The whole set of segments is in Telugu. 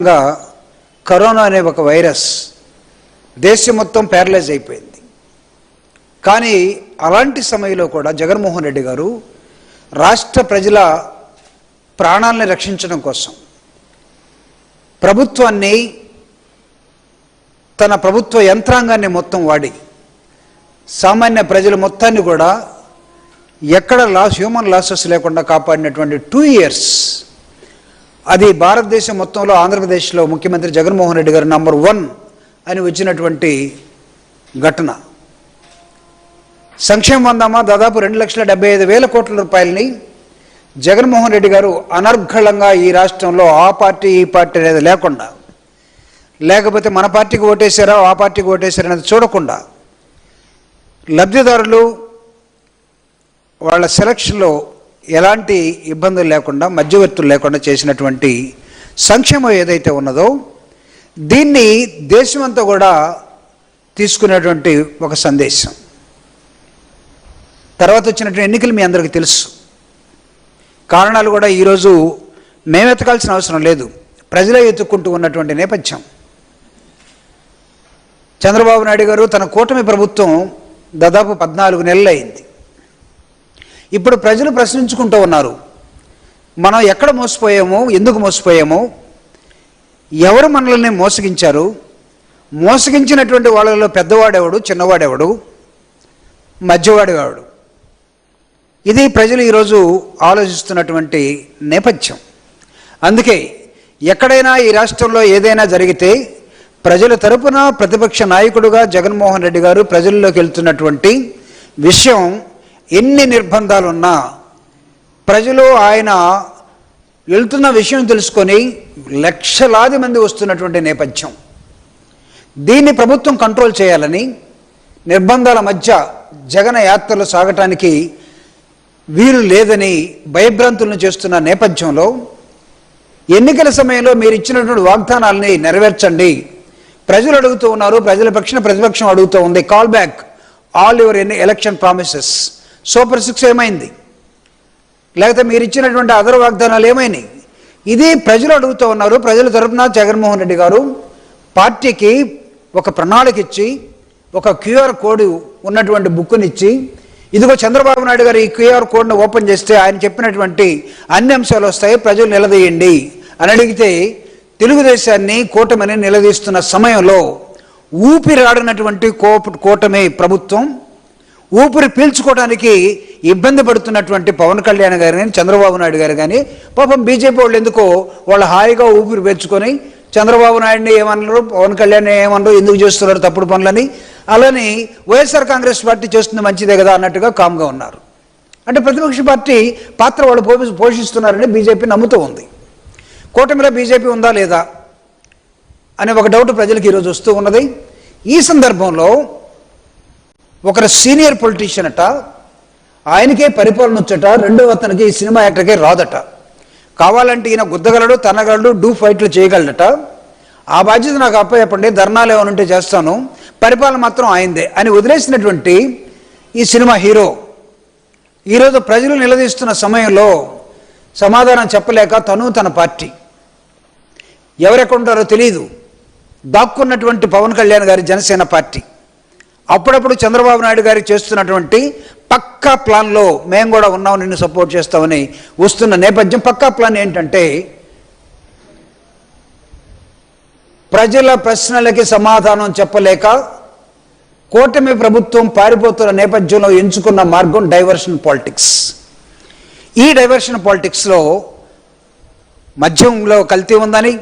గా కరోనా అనే ఒక వైరస్ దేశం మొత్తం ప్యారలైజ్ అయిపోయింది. కానీ అలాంటి సమయంలో కూడా జగన్మోహన్ రెడ్డి గారు రాష్ట్ర ప్రజల ప్రాణాలని రక్షించడం కోసం ప్రభుత్వాన్ని తన ప్రభుత్వ యంత్రాంగాన్ని మొత్తం వాడి సామాన్య ప్రజల మొత్తాన్ని కూడా ఎక్కడ లాస్ హ్యూమన్ లాసెస్ లేకుండా కాపాడినటువంటి టూ ఇయర్స్ అది భారతదేశం మొత్తంలో ఆంధ్రప్రదేశ్లో ముఖ్యమంత్రి జగన్మోహన్ రెడ్డి గారు నంబర్ వన్ అని వచ్చినటువంటి ఘటన. సంక్షేమం అందామా? దాదాపు రెండు లక్షల డెబ్బై ఐదు వేల కోట్ల రూపాయలని జగన్మోహన్ రెడ్డి గారు అనర్ఘళంగా ఈ రాష్ట్రంలో ఆ పార్టీ ఈ పార్టీ అనేది లేకుండా లేకపోతే మన పార్టీకి ఓటేశారా ఆ పార్టీకి ఓటేశారా అనేది చూడకుండా లబ్ధిదారులు వాళ్ళ సెలక్షన్లో ఎలాంటి ఇబ్బందులు లేకుండా మధ్యవర్తులు లేకుండా చేసినటువంటి సంక్షేమం ఏదైతే ఉన్నదో దీన్ని దేశమంతా కూడా తీసుకునేటువంటి ఒక సందేశం. తర్వాత వచ్చినటువంటి ఎన్నికలు మీ అందరికీ తెలుసు. కారణాలు కూడా ఈరోజు మేము ఎతకాల్సిన అవసరం లేదు. ప్రజలే ఎత్తుక్కుంటూ ఉన్నటువంటి నేపథ్యం. చంద్రబాబు నాయుడు గారు తన కూటమి ప్రభుత్వం దాదాపు పద్నాలుగు నెలలు అయింది ఇప్పుడు ప్రజలు ప్రశ్నించుకుంటూ ఉన్నారు. మనం ఎక్కడ మోసపోయామో ఎందుకు మోసపోయామో ఎవరు మనల్ని మోసగించారు? మోసగించినటువంటి వాళ్ళలో పెద్దవాడెవడు చిన్నవాడెవడు? మధ్యవాడేవాడు? ఇది ప్రజలు ఈరోజు ఆలోచిస్తున్నటువంటి నేపథ్యం. అందుకే ఎక్కడైనా ఈ రాష్ట్రంలో ఏదైనా జరిగితే ప్రజల తరపున ప్రతిపక్ష నాయకుడుగా జగన్మోహన్ రెడ్డి గారు ప్రజల్లోకి వెళ్తున్నటువంటి విషయం ఎన్ని నిర్బంధాలున్నా ప్రజలు ఆయన వెళ్తున్న విషయం తెలుసుకొని లక్షలాది మంది వస్తున్నటువంటి నేపథ్యం. దీన్ని ప్రభుత్వం కంట్రోల్ చేయాలని నిర్బంధాల మధ్య జగన యాత్రలు సాగటానికి వీలు లేదని భయభ్రాంతులను చేస్తున్న నేపథ్యంలో ఎన్నికల సమయంలో మీరు ఇచ్చినటువంటి వాగ్దానాలని నెరవేర్చండి. ప్రజలు అడుగుతూ ఉన్నారు ప్రజల పక్షాన ప్రతిపక్షం అడుగుతూ ఉంది. కాల్ బ్యాక్ ఆల్ యువర్ ఎన్ని ఎలక్షన్ ప్రామిసెస్ సూపర్ సిక్స్ ఏమైంది లేకపోతే మీరు ఇచ్చినటువంటి అదర్ వాగ్దానాలు ఏమైనాయి? ఇది ప్రజలు అడుగుతూ ఉన్నారు. ప్రజల తరఫున జగన్మోహన్ రెడ్డి గారు పార్టీకి ఒక ప్రణాళిక ఇచ్చి ఒక క్యూఆర్ కోడ్ ఉన్నటువంటి బుక్నిచ్చి ఇదిగో చంద్రబాబు నాయుడు గారు ఈ క్యూఆర్ కోడ్ని ఓపెన్ చేస్తే ఆయన చెప్పినటువంటి అన్ని అంశాలు వస్తాయి ప్రజలు నిలదీయండి అని అడిగితే తెలుగుదేశాన్ని కూటమిని నిలదీస్తున్న సమయంలో ఊపిరాడినటువంటి కోప కూటమి ప్రభుత్వం ఊపిరి పీల్చుకోవడానికి ఇబ్బంది పడుతున్నటువంటి పవన్ కళ్యాణ్ గారు కానీ చంద్రబాబు నాయుడు గారు కానీ పాపం బీజేపీ వాళ్ళు ఎందుకో వాళ్ళు హాయిగా ఊపిరి పీల్చుకొని చంద్రబాబు నాయుడిని ఏమన్నారు పవన్ కళ్యాణ్ ఏమన్నారు ఎందుకు చేస్తున్నారు తప్పుడు పనులని అలాని వైఎస్ఆర్ కాంగ్రెస్ పార్టీ చేస్తుంది మంచిదే కదా అన్నట్టుగా కామ్గా ఉన్నారు. అంటే ప్రతిపక్ష పార్టీ పాత్ర వాళ్ళు పోషి పోషిస్తున్నారని బీజేపీ నమ్ముతూ ఉంది. కూటమిలో బీజేపీ ఉందా లేదా అనే ఒక డౌట్ ప్రజలకు ఈరోజు వస్తూ ఉన్నది. ఈ సందర్భంలో ఒకరు సీనియర్ పొలిటీషియన్ అట ఆయనకే పరిపాలన వచ్చట రెండో అతనికి ఈ సినిమా యాక్టర్కే రాదట. కావాలంటే ఈయన గుద్దగలడు తనగలడు డూ ఫైట్లు చేయగలడట. ఆ బాధ్యత నాకు అప్పచెప్పండి ధర్నాలు ఏమైనా ఉంటే చేస్తాను. పరిపాలన మాత్రం ఆయిందే అని వదిలేసినటువంటి ఈ సినిమా హీరో. ఈరోజు ప్రజలు నిలదీస్తున్న సమయంలో సమాధానం చెప్పలేక తను తన పార్టీ. ఎవరెక్కడుంటారో తెలియదు దాక్కున్నటువంటి పవన్ కళ్యాణ్ గారి జనసేన పార్టీ. అప్పుడప్పుడు చంద్రబాబు నాయుడు గారు చేస్తున్నటువంటి పక్కా ప్లాన్లో మేము కూడా ఉన్నాం నిన్ను సపోర్ట్ చేస్తామని వస్తున్న నేపథ్యం పక్కా ప్లాన్ ఏంటంటే ప్రజల ప్రశ్నలకి సమాధానం చెప్పలేక కూటమి ప్రభుత్వం పారిపోతున్న నేపథ్యంలో ఎంచుకున్న మార్గం డైవర్షన్ పాలిటిక్స్. ఈ డైవర్షన్ పాలిటిక్స్లో మద్యంలో కల్తీ ఉందని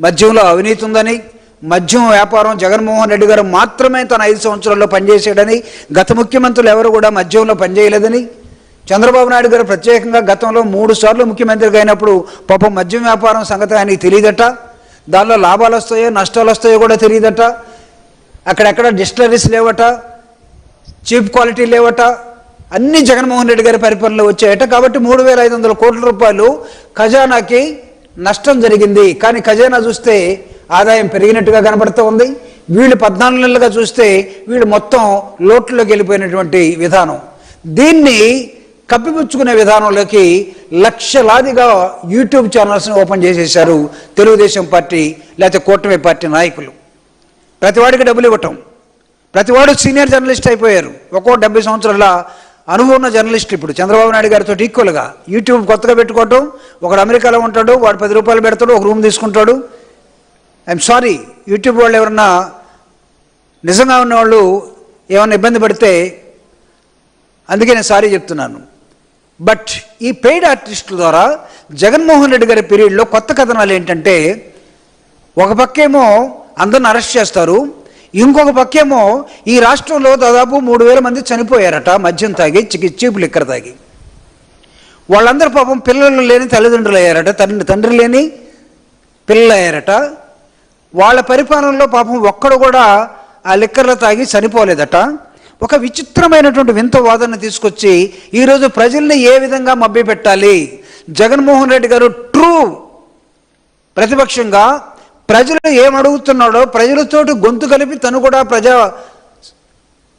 మద్యంలో అవినీతి ఉందని మద్యం వ్యాపారం జగన్మోహన్ రెడ్డి గారు మాత్రమే తన ఐదు సంవత్సరాల్లో పనిచేసాడని గత ముఖ్యమంత్రులు ఎవరు కూడా మద్యంలో పనిచేయలేదని చంద్రబాబు నాయుడు గారు ప్రత్యేకంగా గతంలో మూడు సార్లు ముఖ్యమంత్రిగా అయినప్పుడు పాపం మద్యం వ్యాపారం సంగతి ఆయనకి తెలియదట. దానిలో లాభాలు వస్తాయో నష్టాలు వస్తాయో కూడా తెలియదట. అక్కడెక్కడ డిస్టలరీస్ లేవట చీప్ క్వాలిటీ లేవట అన్ని జగన్మోహన్ రెడ్డి గారి పరిపాలనలో వచ్చాయట. కాబట్టి మూడు వేల ఐదు వందల కోట్ల రూపాయలు ఖజానాకి నష్టం జరిగింది. కానీ ఖజానా చూస్తే ఆదాయం పెరిగినట్టుగా కనబడుతూ ఉంది. వీళ్ళు పద్నాలుగు నెలలుగా చూస్తే వీళ్ళు మొత్తం లోట్లోకి వెళ్ళిపోయినటువంటి విధానం. దీన్ని కప్పిపుచ్చుకునే విధానంలోకి లక్షలాదిగా యూట్యూబ్ ఛానల్స్ని ఓపెన్ చేసేశారు తెలుగుదేశం పార్టీ లేకపోతే కూటమి పార్టీ నాయకులు. ప్రతివాడికి డబ్బులు ఇవ్వటం. ప్రతివాడు సీనియర్ జర్నలిస్ట్ అయిపోయారు. ఒక్కో డెబ్బై సంవత్సరాల అనుభవం ఉన్న జర్నలిస్ట్ ఇప్పుడు. చంద్రబాబు నాయుడు గారితో ఈక్వల్గా యూట్యూబ్ కొత్తగా పెట్టుకోవటం ఒకడు అమెరికాలో ఉంటాడు వాడు పది రూపాయలు పెడతాడు ఒక రూమ్ తీసుకుంటాడు ఐఎమ్ సారీ యూట్యూబ్ వాళ్ళు ఎవరన్నా నిజంగా ఉన్నవాళ్ళు ఏమైనా ఇబ్బంది పడితే అందుకే నేను సారీ చెప్తున్నాను. బట్ ఈ పెయిడ్ ఆర్టిస్టుల ద్వారా జగన్మోహన్ రెడ్డి గారి పీరియడ్లో కొత్త కథనాలు ఏంటంటే ఒక పక్కేమో అందరిని అరెస్ట్ చేస్తారు ఇంకొక పక్కేమో ఈ రాష్ట్రంలో దాదాపు మూడు వేల మంది చనిపోయారట మద్యం తాగి చికి చీపు లిక్కర్ తాగి. వాళ్ళందరూ పాపం పిల్లలు లేని తల్లిదండ్రులు అయ్యారట తండ్రి తండ్రి లేని పిల్లలు అయ్యారట వాళ్ళ పరిపాలనలో పాపం ఒక్కడు కూడా ఆ లిక్కర్లు తాగి చనిపోలేదట. ఒక విచిత్రమైనటువంటి వింత వాదన తీసుకొచ్చి ఈరోజు ప్రజల్ని ఏ విధంగా మభ్యపెట్టాలి జగన్మోహన్ రెడ్డి గారు ట్రూ ప్రతిపక్షంగా ప్రజలు ఏమడుగుతున్నాడో ప్రజలతో గొంతు కలిపి తను కూడా ప్రజా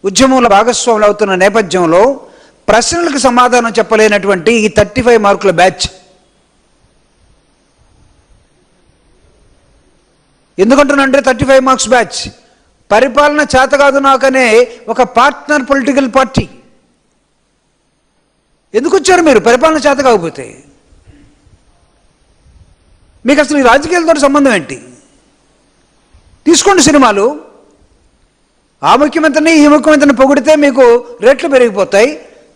ఉద్యమంలో భాగస్వాములు అవుతున్న నేపథ్యంలో ప్రశ్నలకు సమాధానం చెప్పలేనటువంటి ఈ థర్టీ ఫైవ్ మార్కుల బ్యాచ్ ఎందుకంటున్నానంటే థర్టీ ఫైవ్ మార్క్స్ బ్యాచ్. పరిపాలన చేత కాదు నాకనే ఒక పార్ట్నర్ పొలిటికల్ పార్టీ. ఎందుకు వచ్చారు మీరు? పరిపాలన చేత కాకపోతే. మీకు అసలు ఈ రాజకీయాలతో సంబంధం ఏంటి? తీసుకోండి సినిమాలు. ఆ ముఖ్యమంత్రిని ఈ ముఖ్యమంత్రిని పొగిడితే మీకు రేట్లు పెరిగిపోతాయి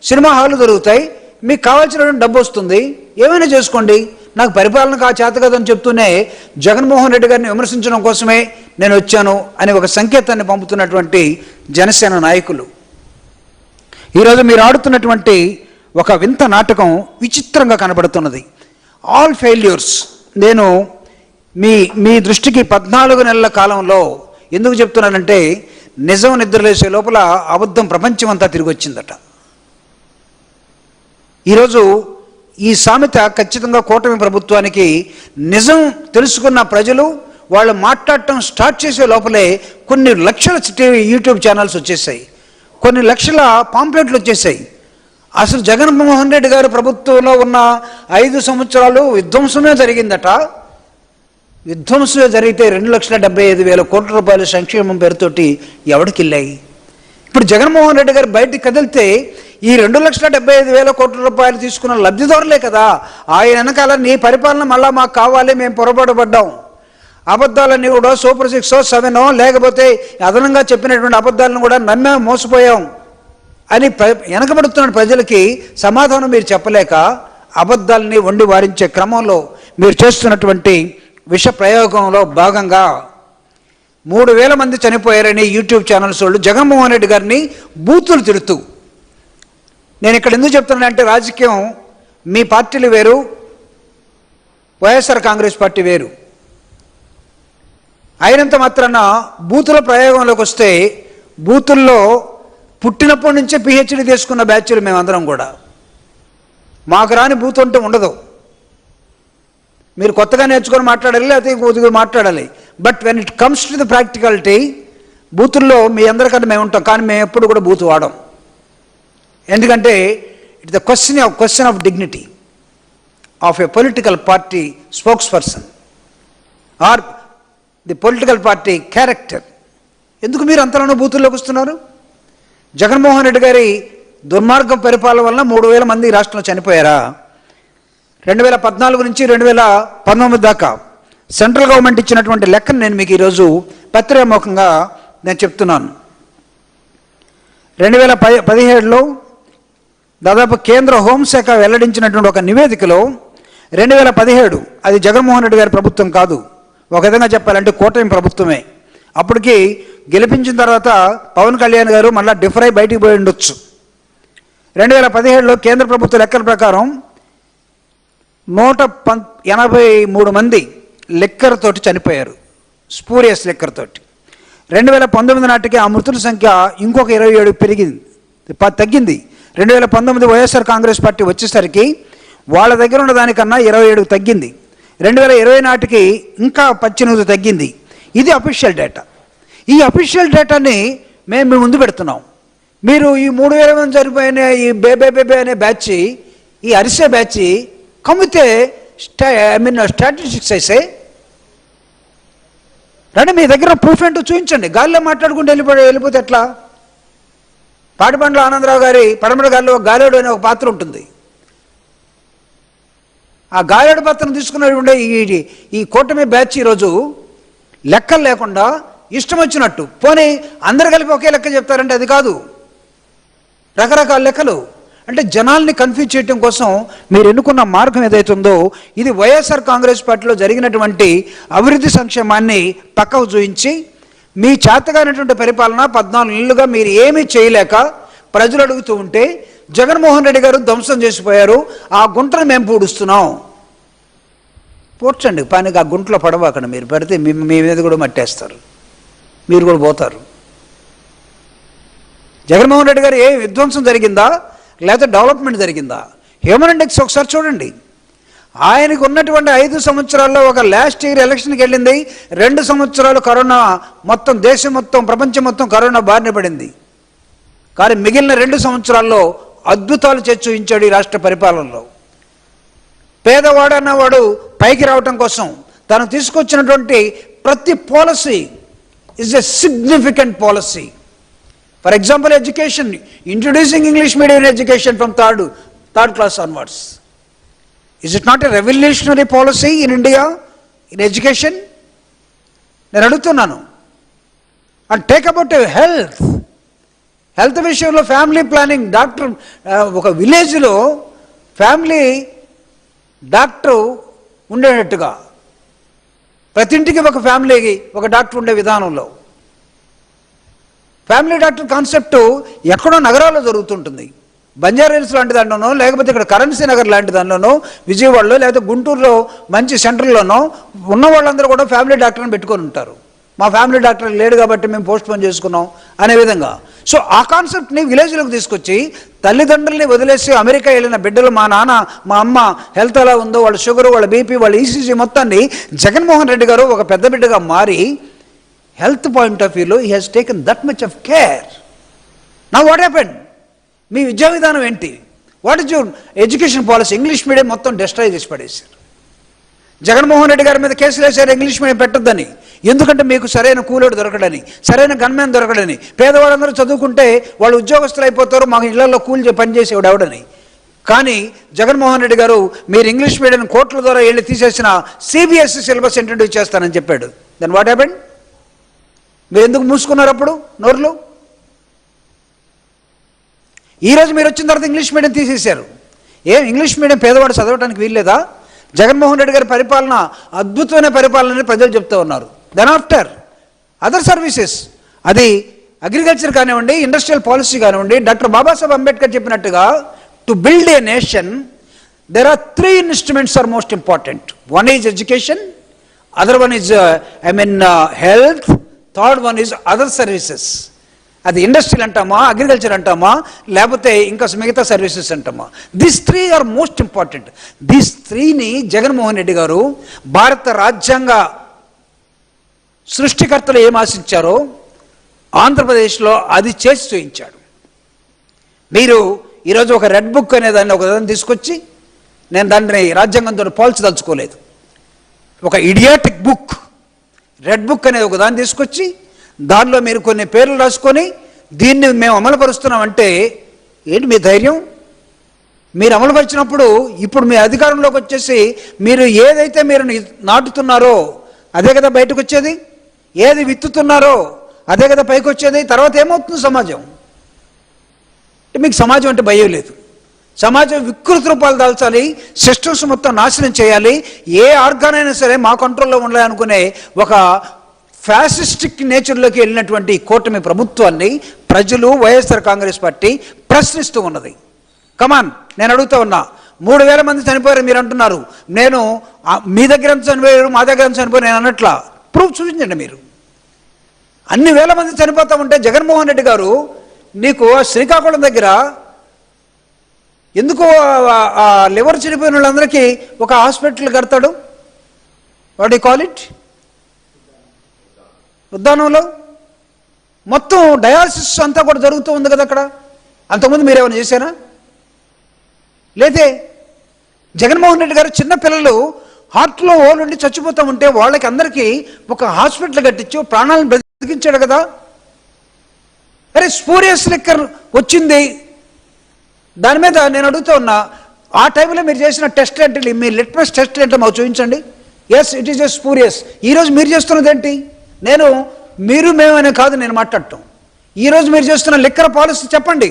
సినిమా హాలు దొరుకుతాయి మీకు కావాల్సిన డబ్బు వస్తుంది. ఏమైనా చేసుకోండి. నాకు పరిపాలన కా చేత కదని చెప్తూనే జగన్మోహన్ రెడ్డి గారిని విమర్శించడం కోసమే నేను వచ్చాను అని ఒక సంకేతాన్ని పంపుతున్నటువంటి జనసేన నాయకులు. ఈరోజు మీరు ఆడుతున్నటువంటి ఒక వింత నాటకం విచిత్రంగా కనబడుతున్నది. ఆల్ ఫెయిల్యూర్స్ నేను మీ మీ దృష్టికి పద్నాలుగు నెలల కాలంలో ఎందుకు చెప్తున్నానంటే నిజం నిద్రలేసే లోపల అబద్ధం ప్రపంచం అంతా తిరిగి వచ్చిందట ఈరోజు ఈ సామెత ఖచ్చితంగా కూటమి ప్రభుత్వానికి నిజం తెలుసుకున్న ప్రజలు వాళ్ళు మాట్లాడటం స్టార్ట్ చేసే లోపలే కొన్ని లక్షల టీవీ యూట్యూబ్ ఛానల్స్ వచ్చేసాయి. కొన్ని లక్షల పాంప్లెట్లు వచ్చేసాయి. అసలు జగన్మోహన్ రెడ్డి గారు ప్రభుత్వంలో ఉన్న ఐదు సంవత్సరాలు విధ్వంసమే జరిగిందట. విధ్వంసమే జరిగితే రెండు లక్షల డెబ్బై ఐదు వేల కోట్ల రూపాయల సంక్షేమం పేరుతోటి ఎవడికి వెళ్ళాయి ఇప్పుడు జగన్మోహన్ రెడ్డి గారు బయటికి కదిలితే ఈ రెండు లక్షల డెబ్బై ఐదు వేల కోట్ల రూపాయలు తీసుకున్న లబ్ధిదారులే కదా. ఆయన వెనకాల నీ పరిపాలన మళ్ళా మాకు కావాలి మేము పొరపాటు పడ్డాం అబద్ధాలన్నీ కూడా సూపర్ సిక్స్ సెవెనో లేకపోతే అదనంగా చెప్పినటువంటి అబద్ధాలను కూడా నమ్మే మోసపోయాం అని వెనకబడుతున్న ప్రజలకి సమాధానం మీరు చెప్పలేక అబద్ధాలని వండి వారించే క్రమంలో మీరు చేస్తున్నటువంటి విష ప్రయోగంలో భాగంగా మూడు వేల మంది చనిపోయారని యూట్యూబ్ ఛానల్స్ వాళ్ళు జగన్మోహన్ రెడ్డి గారిని బూతులు తిడుతూ నేను ఇక్కడ ఎందుకు చెప్తున్నానంటే రాజకీయం మీ పార్టీలు వేరు వైఎస్ఆర్ కాంగ్రెస్ పార్టీ వేరు. అయినంత మాత్రాన బూతుల ప్రయోగంలోకి వస్తే బూతుల్లో పుట్టినప్పటి నుంచే పిహెచ్డి తీసుకున్న బ్యాచ్లు మేమందరం కూడా. మాకు రాని బూత్ అంటూ ఉండదు. మీరు కొత్తగా నేర్చుకొని మాట్లాడాలి లేకపోతే కొద్దిగా మాట్లాడాలి. But when it comes to the practicality బూతుల్లో మీ అందరికన్నా మేము ఉంటాం కానీ మేము ఎప్పుడు కూడా బూత్ వాడం. ఎందుకంటే it the question of question of dignity of a political party spokesperson or the political party character. ఎందుకు మీరు అంతలోనూ బూతుల్లోకి వస్తున్నారు? జగన్మోహన్ రెడ్డి గారి దుర్మార్గం పరిపాలన వలన మూడు వేల మంది రాష్ట్రంలో చనిపోయారా? రెండు వేల పద్నాలుగు నుంచి రెండు వేల పంతొమ్మిది దాకా సెంట్రల్ గవర్నమెంట్ ఇచ్చినటువంటి లెక్కను నేను మీకు ఈరోజు పత్రికాముఖంగా నేను చెప్తున్నాను. రెండు వేల పదిహేడులో దాదాపు కేంద్ర హోంశాఖ వెల్లడించినటువంటి ఒక నివేదికలో రెండు వేల పదిహేడు అది జగన్మోహన్ రెడ్డి గారి ప్రభుత్వం కాదు. ఒక విధంగా చెప్పాలంటే కూటమి ప్రభుత్వమే. అప్పటికి గెలిపించిన తర్వాత పవన్ కళ్యాణ్ గారు మళ్ళీ డిఫర్ అయి బయటికి పోయి ఉండొచ్చు. రెండు వేల పదిహేడులో కేంద్ర ప్రభుత్వ లెక్కల ప్రకారం నూట పం ఎనభై మూడు మంది లిక్కర్తోటి చనిపోయారు. స్పూరియస్ లిక్కర్ తోటి. రెండు వేల పంతొమ్మిది నాటికి ఆ మృతుల సంఖ్య ఇంకొక ఇరవై ఏడు పెరిగింది. తగ్గింది. రెండు వేల పంతొమ్మిది వైఎస్ఆర్ కాంగ్రెస్ పార్టీ వచ్చేసరికి వాళ్ళ దగ్గర ఉన్న దానికన్నా ఇరవై ఏడు తగ్గింది. రెండు వేల ఇరవై నాటికి ఇంకా పద్దెనిమిది తగ్గింది. ఇది అఫీషియల్ డేటా ఈ అఫీషియల్ డేటాని మేము మీ ముందు పెడుతున్నాం. మీరు ఈ మూడు వేల మంది చనిపోయిన ఈ బేబే బేబే అనే బ్యాచ్ ఈ అరిసే బ్యాచ్ కమ్మితే స్టా ఐ మీన్ స్టాటిస్టిక్స్ అయితే రండి మీ దగ్గర ప్రూఫ్ ఏంటో చూపించండి గాలిలో మాట్లాడుకుంటూ వెళ్ళిపో వెళ్ళిపోతే ఎట్లా? పాటిపండ్ల ఆనందరావు గారి పడమర గారిలో గాలేడు అనే ఒక పాత్ర ఉంటుంది. ఆ గాలేడు పాత్రను తీసుకున్నటువంటి ఈ ఈ కూటమి బ్యాచ్ ఈరోజు లెక్కలు లేకుండా ఇష్టం వచ్చినట్టు. పోనీ అందరు కలిపి ఒకే లెక్క చెప్తారంటే అది కాదు. రకరకాల లెక్కలు. అంటే జనాల్ని కన్ఫ్యూజ్ చేయడం కోసం మీరు ఎన్నుకున్న మార్గం ఏదైతుందో ఇది వైఎస్ఆర్ కాంగ్రెస్ పార్టీలో జరిగినటువంటి అభివృద్ధి సంక్షేమాన్ని పక్కకు చూయించి మీ చేతగానటువంటి పరిపాలన పద్నాలుగు నెలలుగా మీరు ఏమీ చేయలేక ప్రజలు అడుగుతూ ఉంటే జగన్మోహన్ రెడ్డి గారు ధ్వంసం చేసిపోయారు. ఆ గుంటను మేము పూడుస్తున్నాం. పూడ్చండి. పనికి ఆ గుంటలో పడవాకండి. మీరు పెడితే మీ మీ మీద కూడా మట్టేస్తారు. మీరు కూడా పోతారు. జగన్మోహన్ రెడ్డి గారు ఏ విధ్వంసం జరిగిందా? లేకపోతే డెవలప్మెంట్ జరిగిందా? హ్యూమన్ ఇండెక్స్ ఒకసారి చూడండి. ఆయనకు ఉన్నటువంటి ఐదు సంవత్సరాల్లో ఒక లాస్ట్ ఇయర్ ఎలక్షన్కి వెళ్ళింది. రెండు సంవత్సరాలు కరోనా మొత్తం దేశం మొత్తం ప్రపంచం మొత్తం కరోనా బారిన పడింది. కానీ మిగిలిన రెండు సంవత్సరాల్లో అద్భుతాలు చేసి చూపించాడు ఈ రాష్ట్ర పరిపాలనలో. పేదవాడు అన్నవాడు పైకి రావటం కోసం తను తీసుకొచ్చినటువంటి ప్రతి policy is a significant policy for example education introducing English medium education from third third class onwards is it not a revolutionary policy in India in education నేను అడుగుతున్నాను. And take about health health విషయంలో ఫ్యామిలీ ప్లానింగ్ డాక్టర్ ఒక విలేజ్లో ఫ్యామిలీ డాక్టర్ ఉండేటట్టుగా. ప్రతి ఇంటికి ఒక ఫ్యామిలీకి ఒక డాక్టర్ ఉండే విధానంలో. ఫ్యామిలీ డాక్టర్ కాన్సెప్ట్ ఎక్కడో నగరాల్లో జరుగుతుంటుంది. హిల్స్ లాంటి దాంట్లోనో లేకపోతే ఇక్కడ కరెన్సీ నగర్ లాంటి దాంట్లోనో విజయవాడలో లేకపోతే గుంటూరులో మంచి సెంటర్లోనో ఉన్న వాళ్ళందరూ కూడా ఫ్యామిలీ డాక్టర్ని పెట్టుకొని ఉంటారు. మా ఫ్యామిలీ డాక్టర్ లేడు కాబట్టి మేము పోస్ట్ పోన్ చేసుకున్నాం అనే విధంగా. సో ఆ కాన్సెప్ట్ని విలేజ్లోకి తీసుకొచ్చి తల్లిదండ్రుల్ని వదిలేసి అమెరికా వెళ్ళిన బిడ్డలు మా నాన్న మా అమ్మ హెల్త్ ఎలా ఉందో వాళ్ళ షుగర్ వాళ్ళ బీపీ వాళ్ళ ఈసీజీ మొత్తాన్ని జగన్మోహన్ రెడ్డి గారు ఒక పెద్ద బిడ్డగా మారి హెల్త్ పాయింట్ ఆఫ్ వ్యూలో he has taken that much of care నా వాట్ హ్యాపెండ్ మీ విద్యా విధానం ఏంటి? What is your education policy English medium మొత్తం డిస్ట్రాయ్ చేసి పడేశారు. జగన్మోహన్ రెడ్డి గారి మీద కేసులు వేశారు ఇంగ్లీష్ మీడియం పెట్టొద్దని. ఎందుకంటే మీకు సరైన కూలోడు దొరకడని సరైన గన్మ్యాన్ దొరకడని. పేదవాళ్ళందరూ చదువుకుంటే వాళ్ళు ఉద్యోగస్తులు అయిపోతారు మాకు ఇళ్ళలో కూలి పనిచేసేవాడు ఎవడని. కానీ జగన్మోహన్ రెడ్డి గారు మీరు ఇంగ్లీష్ మీడియం కోట్ల ద్వారా వెళ్ళి తీసేసిన సిబిఎస్ఈ సిలబస్ ఇంట్రడ్యూస్ చేస్తానని చెప్పాడు. దెన్ వాట్ హ్యాపెండ్ మీరు ఎందుకు మూసుకున్నారు అప్పుడు? నోర్లు? ఈరోజు మీరు వచ్చిన తర్వాత ఇంగ్లీష్ మీడియం తీసేశారు. ఏం ఇంగ్లీష్ మీడియం పేదవాడు చదవడానికి వీల్లేదా? జగన్మోహన్ రెడ్డి గారి పరిపాలన అద్భుతమైన పరిపాలన అని ప్రజలు చెప్తూ ఉన్నారు. దెన్ ఆఫ్టర్ అదర్ సర్వీసెస్ అది అగ్రికల్చర్ కానివ్వండి ఇండస్ట్రియల్ పాలసీ కానివ్వండి డాక్టర్ బాబాసాహెబ్ అంబేద్కర్ చెప్పినట్టుగా to build a nation there are three instruments are most important one is education other one is I mean health third one is other services అది ఇండస్ట్రీలు అంటామా అగ్రికల్చర్ అంటామా లేకపోతే ఇంకా మిగతా సర్వీసెస్ అంటామా? This three are most important this త్రీని జగన్మోహన్ రెడ్డి గారు భారత రాజ్యాంగ సృష్టికర్తలు ఏం ఆశించారో ఆంధ్రప్రదేశ్లో అది చేసి చూయించాడు మీరు ఈరోజు ఒక రెడ్ బుక్ అనే దాన్ని ఒక దాన్ని తీసుకొచ్చి నేను దాన్ని రాజ్యాంగంతో పోల్చదలుచుకోలేదు. ఒక ఇడియాటిక్ బుక్ రెడ్ బుక్ అనేది ఒక దాన్ని తీసుకొచ్చి దానిలో మీరు కొన్ని పేర్లు రాసుకొని దీన్ని మేము అమలుపరుస్తున్నామంటే ఏంటి మీ ధైర్యం? మీరు అమలుపరిచినప్పుడు ఇప్పుడు మీ అధికారంలోకి వచ్చేసి మీరు ఏదైతే మీరు నాటుతున్నారో అదే కదా బయటకు వచ్చేది ఏది విత్తుతున్నారో అదే కదా పైకి వచ్చేది తర్వాత ఏమవుతుంది సమాజం? అంటే మీకు సమాజం అంటే భయం లేదు. సమాజం వికృత రూపాలు దాల్చాలి సిస్టమ్స్ మొత్తం నాశనం చేయాలి ఏ ఆర్గాన్ అయినా సరే మా కంట్రోల్లో ఉండాలనుకునే ఒక ఫ్యాసిస్టిక్ నేచర్లోకి వెళ్ళినటువంటి కూటమి ప్రభుత్వాన్ని ప్రజలు వైఎస్ఆర్ కాంగ్రెస్ పార్టీ ప్రశ్నిస్తూ ఉన్నది. కమాన్ నేను అడుగుతూ ఉన్నా. మూడు వేల మంది చనిపోయారు మీరు అంటున్నారు. నేను మీ దగ్గర చనిపోయారు మా దగ్గర చనిపోయారు నేను అన్నట్లా ప్రూఫ్ చూపించండి మీరు. అన్ని వేల మంది చనిపోతా ఉంటే జగన్మోహన్ రెడ్డి గారు నీకు శ్రీకాకుళం దగ్గర ఎందుకు లివర్ చనిపోయిన వాళ్ళందరికీ ఒక హాస్పిటల్ కడతాడు? వాట్ కాల్ ఇట్ ఉద్దానంలో మొత్తం డయాలసిస్ అంతా కూడా జరుగుతూ ఉంది కదా అక్కడ. అంతకుముందు మీరు ఏమైనా చేశారా? లేదే జగన్మోహన్ రెడ్డి గారు చిన్నపిల్లలు హార్ట్లో హోల్ ఉండి చచ్చిపోతూ ఉంటే వాళ్ళకి అందరికీ ఒక హాస్పిటల్ కట్టించి ప్రాణాలను బ్రతికించాడు కదా. అరే స్పూరియస్ లిక్కర్ వచ్చింది. దాని మీద నేను అడుగుతూ ఉన్నా ఆ టైంలో మీరు చేసిన టెస్ట్ ఏంటి? మీ లిట్మస్ టెస్ట్ ఏంటో మాకు చూపించండి. Yes it is a spurious ఈరోజు మీరు చేస్తున్నది ఏంటి? నేను మీరు మేమనే కాదు నేను మాట్లాడటం. ఈరోజు మీరు చేస్తున్న లిక్కర్ పాలసీ చెప్పండి.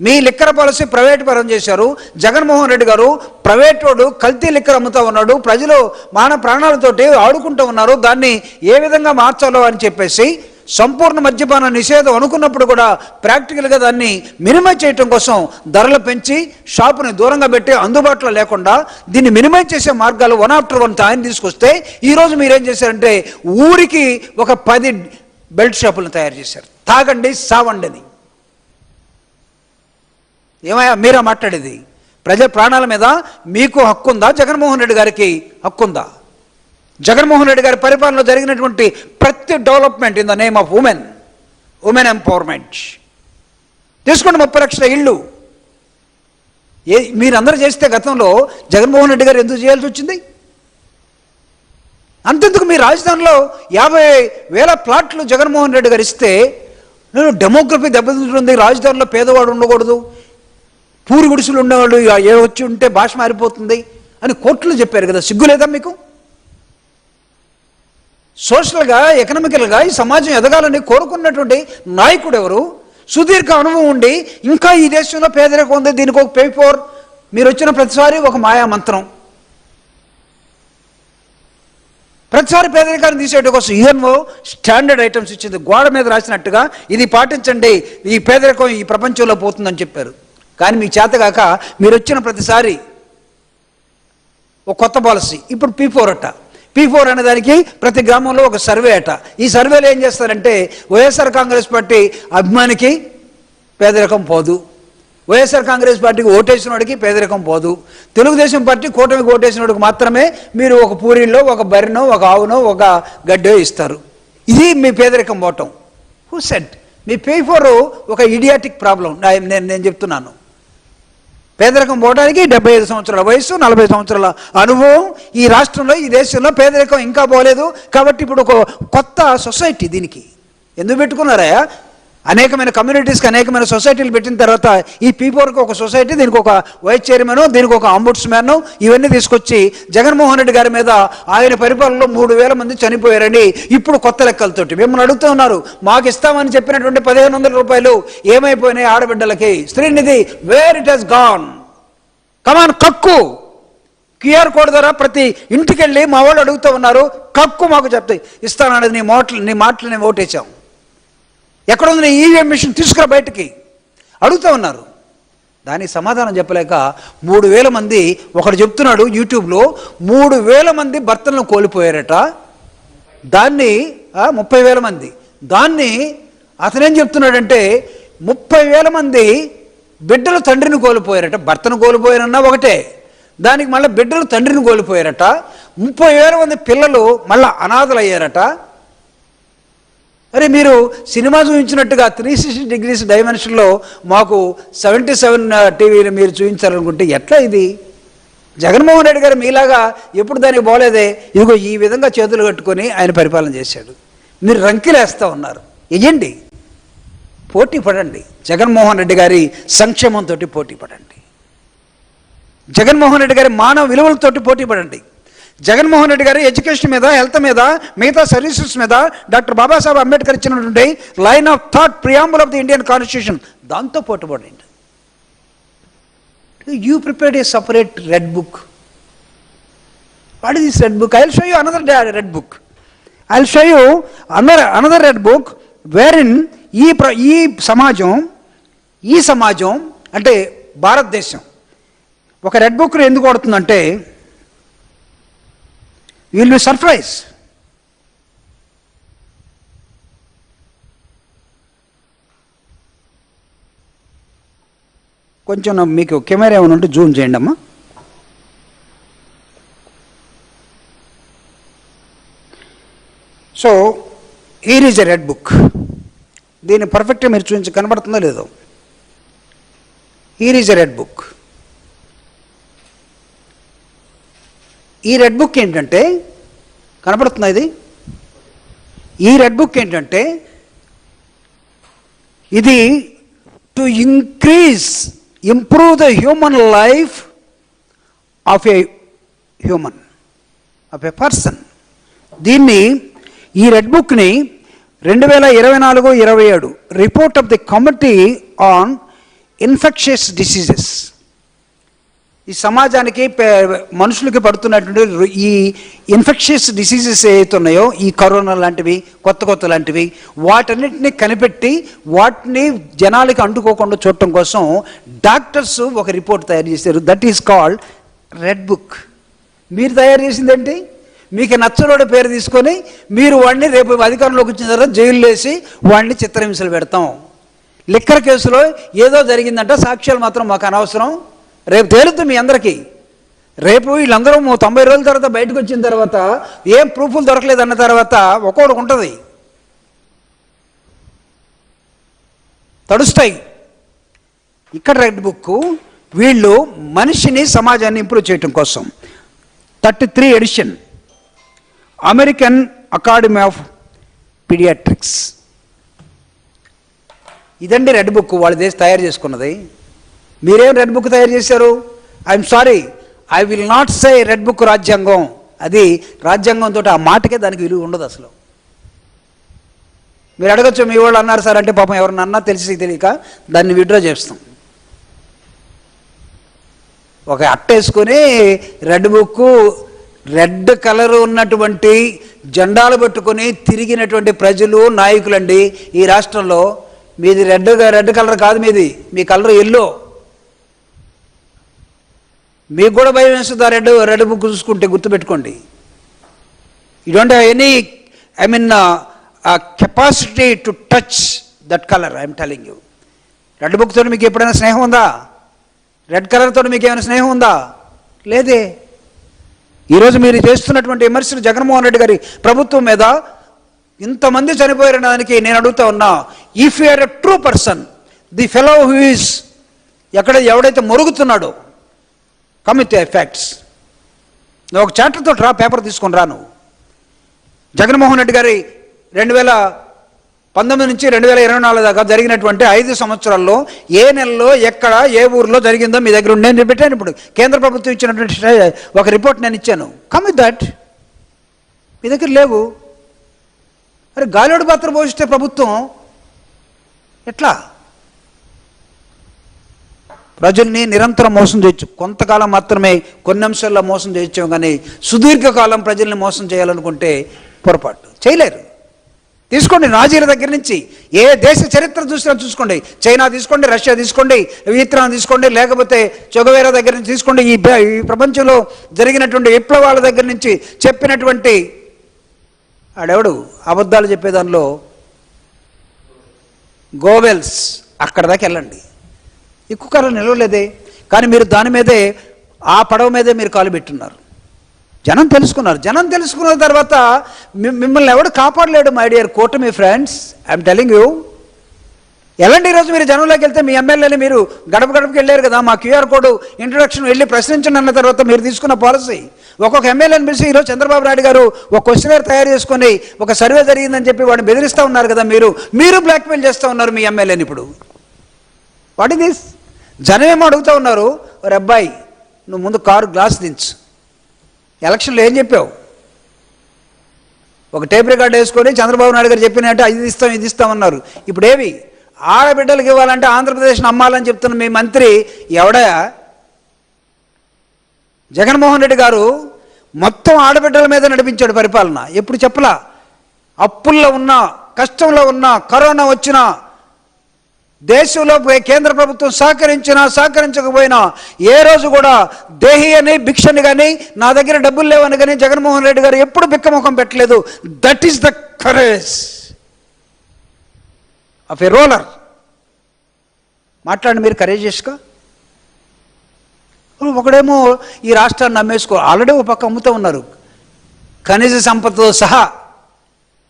మీ లిక్కర్ పాలసీ ప్రైవేట్ పరం చేశారు. జగన్మోహన్ రెడ్డి గారు ప్రైవేట్ వాడు కల్తీ లిక్కర్ అమ్ముతూ ఉన్నాడు. ప్రజలు మాన ప్రాణాలతోటి ఆడుకుంటూ ఉన్నారు. దాన్ని ఏ విధంగా మార్చాలో అని చెప్పేసి సంపూర్ణ మద్యపాన నిషేధం అనుకున్నప్పుడు కూడా ప్రాక్టికల్గా దాన్ని మినిమైజ్ చేయటం కోసం ధరలు పెంచి షాపుని దూరంగా పెట్టి అందుబాటులో లేకుండా దీన్ని మినిమైజ్ చేసే మార్గాలు వన్ ఆఫ్టర్ వన్ ఆయన తీసుకొస్తే ఈరోజు మీరేం చేశారంటే ఊరికి ఒక పది బెల్ట్ షాపులను తయారు చేశారు. తాగండి సావండి అని ఏమయ్యా మీరా మాట్లాడేది? ప్రజల ప్రాణాల మీద మీకు హక్కు ఉందా జగన్మోహన్ రెడ్డి గారికి హక్కుందా? జగన్మోహన్ రెడ్డి గారి పరిపాలనలో జరిగినటువంటి ప్రతి development in the name of women women empowerment తీసుకోండి ముప్పై లక్షల ఇళ్ళు. ఏ మీరందరూ చేస్తే గతంలో జగన్మోహన్ రెడ్డి గారు ఎందుకు చేయాల్సి వచ్చింది? అంతెందుకు మీ రాజధానిలో యాభై వేల ప్లాట్లు జగన్మోహన్ రెడ్డి గారు ఇస్తే నేను డెమోగ్రఫీ దెబ్బతింటుంది రాజధానిలో పేదవాడు ఉండకూడదు. పూరి గుడిసెలు ఉండేవాళ్ళు ఏ వచ్చి ఉంటే భాష మారిపోతుంది అని కోర్టులు చెప్పారు కదా సిగ్గు లేదా మీకు? సోషల్గా ఎకనామికల్గా ఈ సమాజం ఎదగాలని కోరుకున్నటువంటి నాయకుడు ఎవరు సుదీర్ఘ అనుభవం ఉండి ఇంకా ఈ దేశంలో పేదరికం ఉంది దీనికి ఒక పే ఫోర్ మీరు వచ్చిన ప్రతిసారి ఒక మాయా మంత్రం ప్రతిసారి పేదరికాన్ని తీసేట కోసం యుఎన్ఓ స్టాండర్డ్ ఐటమ్స్ ఇచ్చింది. గోడ మీద రాసినట్టుగా ఇది పాటించండి. ఈ పేదరికం ఈ ప్రపంచంలో పోతుందని చెప్పారు. కానీ మీ చేతగాక మీరు వచ్చిన ప్రతిసారి ఒక కొత్త పాలసీ. ఇప్పుడు పీ ఫోర్ అట్ట పీ ఫోర్ అనే దానికి ప్రతి గ్రామంలో ఒక సర్వే అట. ఈ సర్వేలో ఏం చేస్తారంటే వైఎస్ఆర్ కాంగ్రెస్ పార్టీ అభిమానికి పేదరికం పోదు. వైఎస్ఆర్ కాంగ్రెస్ పార్టీకి ఓటేసిన వాడికి పేదరికం పోదు. తెలుగుదేశం పార్టీ కూటమికి ఓటేసిన వాడికి మాత్రమే మీరు ఒక పూరిలో ఒక బర్రెనో ఒక ఆవునో ఒక గడ్డో ఇస్తారు. ఇది మీ పేదరికం పోవటం. Who set me pay for ఒక ఇడియాటిక్ ప్రాబ్లం నేను నేను చెప్తున్నాను. పేదరికం పోవడానికి డెబ్బై ఐదు సంవత్సరాల వయసు నలభై సంవత్సరాల అనుభవం. ఈ రాష్ట్రంలో ఈ దేశంలో పేదరికం ఇంకా పోలేదు. కాబట్టి ఇప్పుడు ఒక కొత్త సొసైటీ దీనికి. ఎందుకు పెట్టుకున్నారా అనేకమైన కమ్యూనిటీస్కి అనేకమైన సొసైటీలు పెట్టిన తర్వాత ఈ పీపోర్కి ఒక సొసైటీ దీనికి ఒక వైస్ చైర్మన్ దీనికి ఒక అంబుడ్స్మెన్ ఇవన్నీ తీసుకొచ్చి జగన్మోహన్ రెడ్డి గారి మీద ఆయన పరిపాలనలో మూడు వేల మంది చనిపోయారని ఇప్పుడు కొత్త లెక్కలతోటి మిమ్మల్ని అడుగుతూ ఉన్నారు మాకు ఇస్తామని చెప్పినటువంటి పదిహేను వందల రూపాయలు ఏమైపోయినాయి ఆడబిడ్డలకి? Streenidhi where it has gone come on కక్కు! QR code ద్వారా ప్రతి ఇంటికి వెళ్ళి మా వాళ్ళు అడుగుతూ ఉన్నారు కక్కు మాకు చెప్తాయి. ఇస్తానన్నది నీ మాటలు నీ మాటలు నేను ఓటేచాం ఎక్కడ ఉంది నీ ఈవీఎం మిషన్ తీసుకురా బయటికి. అడుగుతూ ఉన్నారు. దానికి సమాధానం చెప్పలేక మూడు వేల మంది ఒకడు చెప్తున్నాడు యూట్యూబ్లో మూడు వేల మంది భర్తలను కోల్పోయారట. దాన్ని ముప్పై వేల మంది. దాన్ని అతనేం చెప్తున్నాడంటే ముప్పై వేల మంది బిడ్డలు తండ్రిని కోల్పోయారట. భర్తను కోల్పోయారన్నా ఒకటే. దానికి మళ్ళీ బిడ్డలు తండ్రిని కోల్పోయారట. ముప్పై వేల మంది పిల్లలు మళ్ళీ అనాథలు మరి అరే మీరు సినిమా చూపించినట్టుగా త్రీ సిక్స్టీ డిగ్రీస్ డైమెన్షన్లో మాకు సెవెంటీ సెవెన్ టీవీని మీరు చూపించాలనుకుంటే ఎట్లా ఇది? జగన్మోహన్ రెడ్డి గారు మీలాగా ఎప్పుడు దానికి పోలేదే? ఇదిగో ఈ విధంగా చేతులు కట్టుకొని ఆయన పరిపాలన చేశాడు. మీరు రంకిలేస్తూ ఉన్నారు. ఇయ్యండి పోటీ పడండి. జగన్మోహన్ రెడ్డి గారి సంక్షేమంతో పోటీ పడండి. జగన్మోహన్ రెడ్డి గారి మానవ విలువలతోటి పోటీ పడండి. జగన్మోహన్ రెడ్డి గారి ఎడ్యుకేషన్ మీద హెల్త్ మీద మిగతా సర్వీసెస్ మీద డాక్టర్ బాబాసాహెబ్ అంబేద్కర్ ఇచ్చినటువంటి line of thought preamble of the Indian constitution దాంతో పోటీ you prepared a separate red book. What is this red book? I will show you another red book. I will show you another another red book where in ఈ ప్ర ఈ సమాజం ఈ సమాజం అంటే భారతదేశం. ఒక రెడ్ బుక్ ఎందుకు కొడుతుందంటే విల్ బి సర్ప్రైజ్ కొంచెం మీకు కెమెరా ఏమైనా ఉంటే జూమ్ చేయండి అమ్మా. So here is a red book దీన్ని పర్ఫెక్ట్గా మీరు చూపించి కనబడుతుందో లేదో. Here is a red book ఈ రెడ్ బుక్ ఏంటంటే కనపడుతుందా ఇది? ఈ రెడ్ బుక్ ఏంటంటే ఇది to increase improve the human life of a human of a person దీన్ని ఈ రెడ్ బుక్ని రెండు వేల ఇరవై నాలుగు ఇరవై ఏడు report of the committee on infectious diseases ఈ సమాజానికి పే- మనుషులకి పడుతున్నటువంటి ఈ ఇన్ఫెక్షియస్ డిసీజెస్ ఏవైతున్నాయో ఈ కరోనా లాంటివి కొత్త కొత్త లాంటివి వాటన్నిటిని కనిపెట్టి వాటిని జనాలకి అంటుకోకుండా చూడటం కోసం డాక్టర్స్ ఒక రిపోర్ట్ తయారు చేశారు. That is called red book మీరు తయారు చేసిందేంటి మీకు నచ్చలోడి పేరు తీసుకొని మీరు వాడిని రేపు అధికారంలోకి వచ్చిన తర్వాత జైలు వేసి వాడిని చిత్రహింసలు పెడతాం. లిక్కర్ కేసులో ఏదో జరిగిందంట సాక్ష్యాలు మాత్రం మాకు అనవసరం. రేపు తేలుద్దు మీ అందరికీ. రేపు వీళ్ళందరూ తొంభై రోజుల తర్వాత బయటకు వచ్చిన తర్వాత ఏం ప్రూఫ్లు దొరకలేదు అన్న తర్వాత ఒక్కొక్కడికి ఉంటుంది. తడుస్తాయి. ఇక్కడ రెడ్ బుక్ వీళ్ళు మనిషిని సమాజాన్ని ఇంప్రూవ్ చేయటం కోసం. Thirty three edition. American academy of paediatrics. ఇదండి రెడ్ బుక్ వాళ్ళ దేశం తయారు చేసుకున్నది. మీరేం రెడ్ బుక్ తయారు చేశారు? I'm sorry I will not say red book రాజ్యాంగం. అది రాజ్యాంగంతో ఆ మాటకే దానికి విలువ ఉండదు అసలు. మీరు అడగచ్చు మీ వాళ్ళు అన్నారు సార్ అంటే పాపం ఎవరన్నా అన్నా తెలిసి తెలియక దాన్ని విడ్రా చేస్తాం. ఒక అట్ట వేసుకొని రెడ్ బుక్ రెడ్ కలర్ ఉన్నటువంటి జెండాలు పెట్టుకొని తిరిగినటువంటి ప్రజలు నాయకులండి ఈ రాష్ట్రంలో మీది రెడ్ రెడ్ కలర్ కాదు మీది. మీ కలర్ ఎల్లో. మీకు కూడా భయం వేస్తుంది ఆ రెడ్ రెడ్ బుక్ చూసుకుంటే గుర్తుపెట్టుకోండి. You don't have any I mean capacity to touch that colour I'm telling you red బుక్తో మీకు ఎప్పుడైనా స్నేహం ఉందా? రెడ్ కలర్తో మీకు ఏమైనా స్నేహం ఉందా? లేదే. ఈరోజు మీరు చేస్తున్నటువంటి విమర్శలు జగన్మోహన్ రెడ్డి గారి ప్రభుత్వం మీద ఇంతమంది చనిపోయిన దానికి నేను అడుగుతా ఉన్నా if you're a true person the fellow who is ఎక్కడ ఎవడైతే మొరుగుతున్నాడో కమిట్ ఎఫెక్ట్స్ ఫ్యాక్ట్స్ నువ్వు ఒక చాప్టర్తో రా పేపర్ తీసుకొని రా నువ్వు. జగన్మోహన్ రెడ్డి గారి రెండు వేల పంతొమ్మిది నుంచి రెండు వేల ఇరవై నాలుగు దాకా జరిగినటువంటి ఐదు సంవత్సరాల్లో ఏ నెలలో ఎక్కడ ఏ ఊర్లో జరిగిందో మీ దగ్గర ఉండి నేను పెట్టాను ఇప్పుడు. కేంద్ర ప్రభుత్వం ఇచ్చినటువంటి ఒక రిపోర్ట్ నేను ఇచ్చాను. కమ్ విత్ దట్ మీ దగ్గర లేవు. అరే గాలిలోడు పాత్ర పోషిస్తే ప్రభుత్వం ఎట్లా? ప్రజల్ని నిరంతరం మోసం చేయొచ్చు. కొంతకాలం మాత్రమే కొన్ని అంశాల్లో మోసం చేయొచ్చాం కానీ సుదీర్ఘకాలం ప్రజల్ని మోసం చేయాలనుకుంటే పొరపాటు. చేయలేరు. తీసుకోండి నాజీల దగ్గర నుంచి ఏ దేశ చరిత్ర చూసినా చూసుకోండి. చైనా తీసుకోండి రష్యా తీసుకోండి వియత్నాం తీసుకోండి లేకపోతే చొగవేరా దగ్గర నుంచి తీసుకోండి. ఈ ఈ ప్రపంచంలో జరిగినటువంటి విప్లవాల దగ్గర నుంచి చెప్పినటువంటి ఆడెవడు? అబద్ధాలు చెప్పేదానిలో గోవెల్స్ అక్కడ దాకా వెళ్ళండి. ఎక్కువ కాలం నిలవలేదే. కానీ మీరు దాని మీదే ఆ పడవ మీదే మీరు కాలు పెట్టున్నారు. జనం తెలుసుకున్నారు. జనం తెలుసుకున్న తర్వాత మిమ్మల్ని ఎవడు కాపాడలేడు మై డియర్ కూటమి ఫ్రెండ్స్ ఐఎమ్ టెలింగ్ యూ ఎలాంటి ఈరోజు మీరు జనంలోకి వెళ్తే మీ ఎమ్మెల్యేని మీరు గడప గడపకి వెళ్ళారు కదా మా క్యూఆర్ కోడ్ ఇంట్రొడక్షన్ వెళ్ళి ప్రశ్నించండి అన్న తర్వాత మీరు తీసుకున్న పాలసీ. ఒక్కొక్క ఎమ్మెల్యేని పిలిచి ఈరోజు చంద్రబాబు నాయుడు గారు ఒక క్వశ్చనర్ తయారు చేసుకొని ఒక సర్వే జరిగిందని చెప్పి వాడిని బెదిరిస్తూ ఉన్నారు కదా మీరు. మీరు బ్లాక్మెయిల్ చేస్తూ ఉన్నారు మీ ఎమ్మెల్యేని ఇప్పుడు. వాట్ ఇస్ దిస్ జనం ఏమో అడుగుతూ ఉన్నారు ఒరే అబ్బాయి నువ్వు ముందు కారు గ్లాస్ దించు. ఎలక్షన్లో ఏం చెప్పావు? ఒక టేప్ రికార్డ్ వేసుకొని చంద్రబాబు నాయుడు గారు చెప్పినట్టు ఇది ఇస్తాం ఇది ఇస్తామన్నారు ఇప్పుడు ఏవి ఆడబిడ్డలకు ఇవ్వాలంటే ఆంధ్రప్రదేశ్ నమ్మాలని చెప్తున్న మీ మంత్రి ఎవడా? జగన్మోహన్ రెడ్డి గారు మొత్తం ఆడబిడ్డల మీద నడిపించాడు పరిపాలన. ఎప్పుడు చెప్పలా? అప్పుల్లో ఉన్నా కష్టంలో ఉన్నా కరోనా వచ్చినా దేశంలో కేంద్ర ప్రభుత్వం సహకరించినా సహకరించకపోయినా ఏ రోజు కూడా దేహి అని భిక్షని కానీ నా దగ్గర డబ్బులు లేవని కానీ జగన్మోహన్ రెడ్డి గారు ఎప్పుడు బిక్కముఖం పెట్టలేదు. That is the courage of a roller మాట్లాడండి మీరు కరేజియస్గా ఒకడేమో ఈ రాష్ట్రాన్ని నమ్మేసుకో. ఆల్రెడీ ఒక పక్క అమ్ముతూ ఉన్నారు. ఖనిజ సంపదతో సహా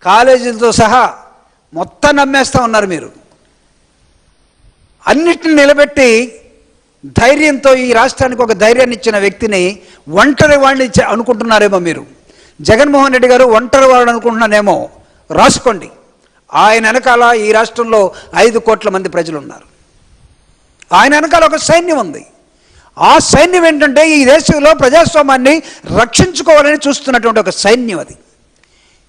కాలేజీలతో సహా మొత్తం నమ్మేస్తా ఉన్నారు మీరు. అన్నిటిని నిలబెట్టి ధైర్యంతో ఈ రాష్ట్రానికి ఒక ధైర్యాన్ని ఇచ్చిన వ్యక్తిని ఒంటరి వాడిని అనుకుంటున్నారేమో మీరు. జగన్మోహన్ రెడ్డి గారు ఒంటరి వాడు అనుకుంటున్నానేమో. రాసుకోండి. ఆయన వెనకాల ఈ రాష్ట్రంలో ఐదు కోట్ల మంది ప్రజలు ఉన్నారు ఆయన వెనకాల ఒక సైన్యం ఉంది. ఆ సైన్యం ఏంటంటే ఈ దేశంలో ప్రజాస్వామ్యాన్ని రక్షించుకోవాలని చూస్తున్నటువంటి ఒక సైన్యం అది.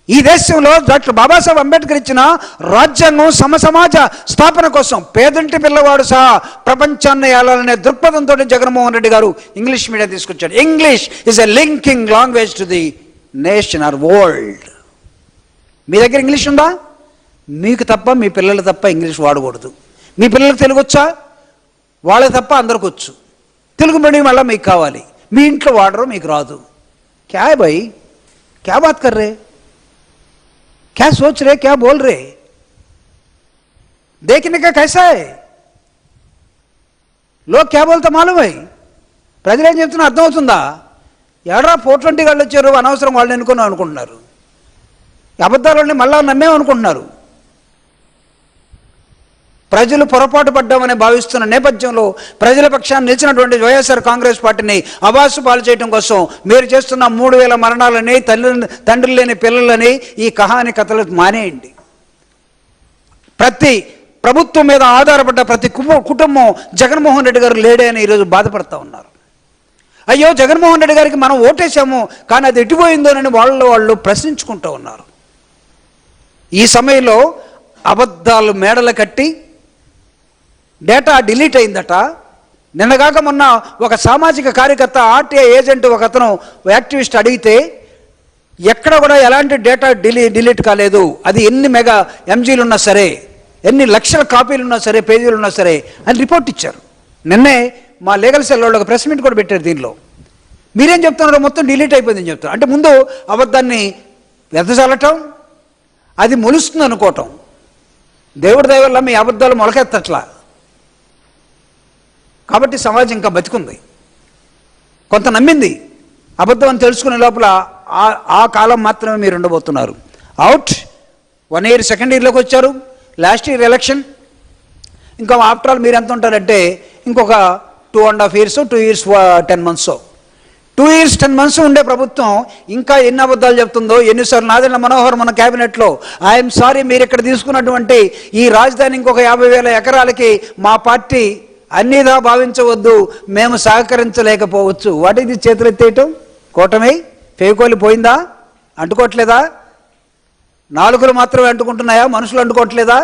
ఈ దేశంలో డాక్టర్ బాబాసాహెబ్ అంబేద్కర్ ఇచ్చిన రాజ్యాంగం సమసమాజ స్థాపన కోసం పేదంటి పిల్లవాడు సహా ప్రపంచాన్ని ఏలాలనే దృక్పథంతో జగన్మోహన్ రెడ్డి గారు ఇంగ్లీష్ మీడియం తీసుకొచ్చాడు English is a linking language to the nation or world మీ దగ్గర ఇంగ్లీష్ ఉందా? మీకు తప్ప మీ పిల్లలు తప్ప ఇంగ్లీష్ వాడకూడదు. మీ పిల్లలు తెలుగు వచ్చా? వాళ్ళ తప్ప అందరికి వచ్చు. తెలుగు మీడియం వల్ల మీకు కావాలి. మీ ఇంట్లో వాడరు మీకు రాదు. క్యా భయ్ క్యా బాత్ కర్రే? क्या सोच रहे क्या बोल रहे देखने का कैसा है लोग क्या बोलते मालूम है ప్రజలు ఏం చెప్తున్నా అర్థమవుతుందా ఎడరా ఫోర్ ట్వంటీ వాళ్ళు వచ్చారు అనవసరం వాళ్ళని ఎన్నుకున్నాం అనుకుంటున్నారు ఈ అబద్ధాలని మళ్ళా నమ్మేమనుకుంటున్నారు ప్రజలు పొరపాటు పడ్డామని భావిస్తున్న నేపథ్యంలో ప్రజల పక్షాన్ని నిలిచినటువంటి వైఎస్ఆర్ కాంగ్రెస్ పార్టీని అబాసు పాలు చేయడం కోసం మీరు చేస్తున్న మూడు వేల మరణాలని తల్లి తండ్రి లేని పిల్లలని ఈ కహాని కథలు మానేయండి. ప్రతి ప్రభుత్వం మీద ఆధారపడ్డ ప్రతి కుటుంబం జగన్మోహన్ రెడ్డి గారు లేడే అని ఈరోజు బాధపడతా ఉన్నారు. అయ్యో జగన్మోహన్ రెడ్డి గారికి మనం ఓటేసాము కానీ అది ఎటుపోయిందోనని వాళ్ళు వాళ్ళు ప్రశ్నించుకుంటూ ఉన్నారు. ఈ సమయంలో అబద్ధాలు మేడలు కట్టి డేటా డిలీట్ అయిందట. నిన్నగాక మొన్న ఒక సామాజిక కార్యకర్త ఆర్టీఐ ఏజెంట్ ఒక అతను యాక్టివిస్ట్ అడిగితే ఎక్కడ కూడా ఎలాంటి డేటా డిలీ డిలీట్ కాలేదు. అది ఎన్ని మెగా ఎంజీలు ఉన్నా సరే ఎన్ని లక్షల కాపీలు ఉన్నా సరే పేజీలు ఉన్నా సరే అని రిపోర్ట్ ఇచ్చారు. నిన్నే మా లీగల్ సెల్ వాళ్ళు ఒక ప్రెస్ మీట్ కూడా పెట్టారు దీనిలో. మీరేం చెప్తున్నారో మొత్తం డిలీట్ అయిపోయిందని చెప్తారు అంటే ముందు అబద్ధాన్ని వెదజల్లటం అది మొలుస్తుంది అనుకోవటం దేవుడి దయవల్ల మీ అబద్ధాలు మొలకెత్తట్లా. కాబట్టి సమాజం ఇంకా బతికుంది. కొంత నమ్మింది. అబద్ధం అని తెలుసుకునే లోపల ఆ- ఆ కాలం మాత్రమే మీరు ఉండబోతున్నారు. అవుట్ వన్ ఇయర్ సెకండ్ ఇయర్లోకి వచ్చారు. లాస్ట్ ఇయర్ ఎలక్షన్ ఇంకా ఆఫ్టర్ ఆల్ మీరు ఎంత ఉంటారంటే ఇంకొక two and half years two years ten months two years ten months ఉండే ప్రభుత్వం ఇంకా ఎన్ని అబద్ధాలు చెప్తుందో ఎన్నిసార్లు నాదెండ్ల మనోహర్ మన క్యాబినెట్లో ఐఎమ్ సారీ మీరు ఇక్కడ తీసుకున్నటువంటి ఈ రాజధాని ఇంకొక యాభై వేల ఎకరాలకి మా పార్టీ అన్నీదా భావించవద్దు మేము సహకరించలేకపోవచ్చు. వాటి ఇది చేతులెత్తేయటం కూటమి పేకోలి పోయిందా? అంటుకోవట్లేదా? నాలుగులు మాత్రమే అంటుకుంటున్నాయా? మనుషులు అంటుకోవట్లేదా?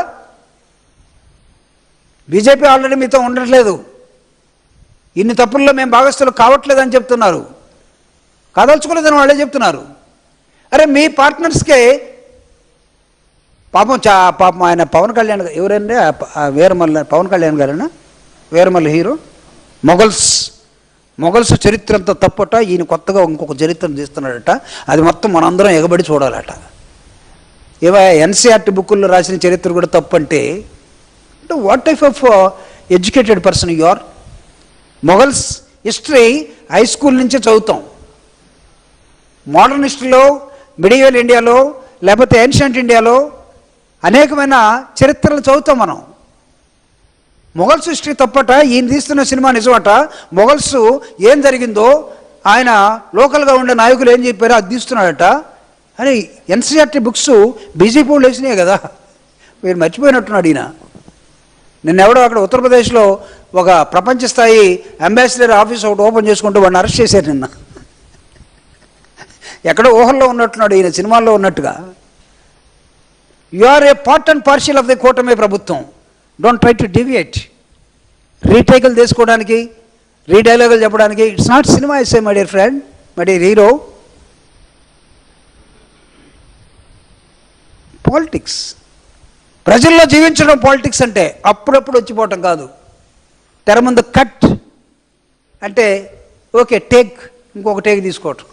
బీజేపీ ఆల్రెడీ మీతో ఉండట్లేదు. ఇన్ని తప్పుల్లో మేము భాగస్థులు కావట్లేదని చెప్తున్నారు. కదల్చుకోలేదని వాళ్ళే చెప్తున్నారు. అరే మీ పార్ట్నర్స్కే పాపం చా పాపం ఆయన పవన్ కళ్యాణ్ గారు ఎవరండి? వీరమల్ల పవన్ కళ్యాణ్ గారేనా? వీరమల్ల హీరో? మొఘల్స్. మొఘల్స్ చరిత్ర అంతా తప్పట ఈయన కొత్తగా ఇంకొక చరిత్రను తీస్తున్నాడట. అది మొత్తం మనందరం ఎగబడి చూడాలట. ఏవా ఎన్సీఆర్టీ బుక్కుల్లో రాసిన చరిత్ర కూడా తప్పంటే అంటే what type of educated person you are Mughals history high school నుంచే చదువుతాం. మోడర్న్ హిస్టరీలో మిడివల్ ఇండియాలో లేకపోతే ఏన్షియంట్ ఇండియాలో అనేకమైన చరిత్రలు చదువుతాం మనం. మొఘల్స్ హిస్టరీ తప్పట ఈయన తీస్తున్న సినిమా నిజమట. మొఘల్స్ ఏం జరిగిందో ఆయన లోకల్గా ఉండే నాయకులు ఏం చెప్పారో అది తీస్తున్నాడట. అని ఎన్సీఆర్టీ బుక్స్ బీజేపీ వాళ్ళు వేసినాయి కదా. మీరు మర్చిపోయినట్టున్నాడు ఈయన. నిన్నెవడో అక్కడ ఉత్తరప్రదేశ్లో ఒక ప్రపంచ స్థాయి అంబాసిడర్ ఆఫీస్ ఒకటి ఓపెన్ చేసుకుంటూ వాడిని అరెస్ట్ చేశారు నిన్న. ఎక్కడో ఊహల్లో ఉన్నట్టున్నాడు ఈయన సినిమాల్లో ఉన్నట్టుగా. You are a part and partial of the కూటమి ప్రభుత్వం డోంట్ ట్రై టు డివియేట్ రీటేకులు తీసుకోవడానికి రీడైలాగులు చెప్పడానికి it's not cinema is my dear friend my dear hero politics ప్రజల్లో జీవించడం పాలిటిక్స్ అంటే అప్పుడప్పుడు వచ్చిపోవటం కాదు. తెర ముందు కట్ అంటే ఓకే టేక్ ఇంకొక టేక్ తీసుకోవటం.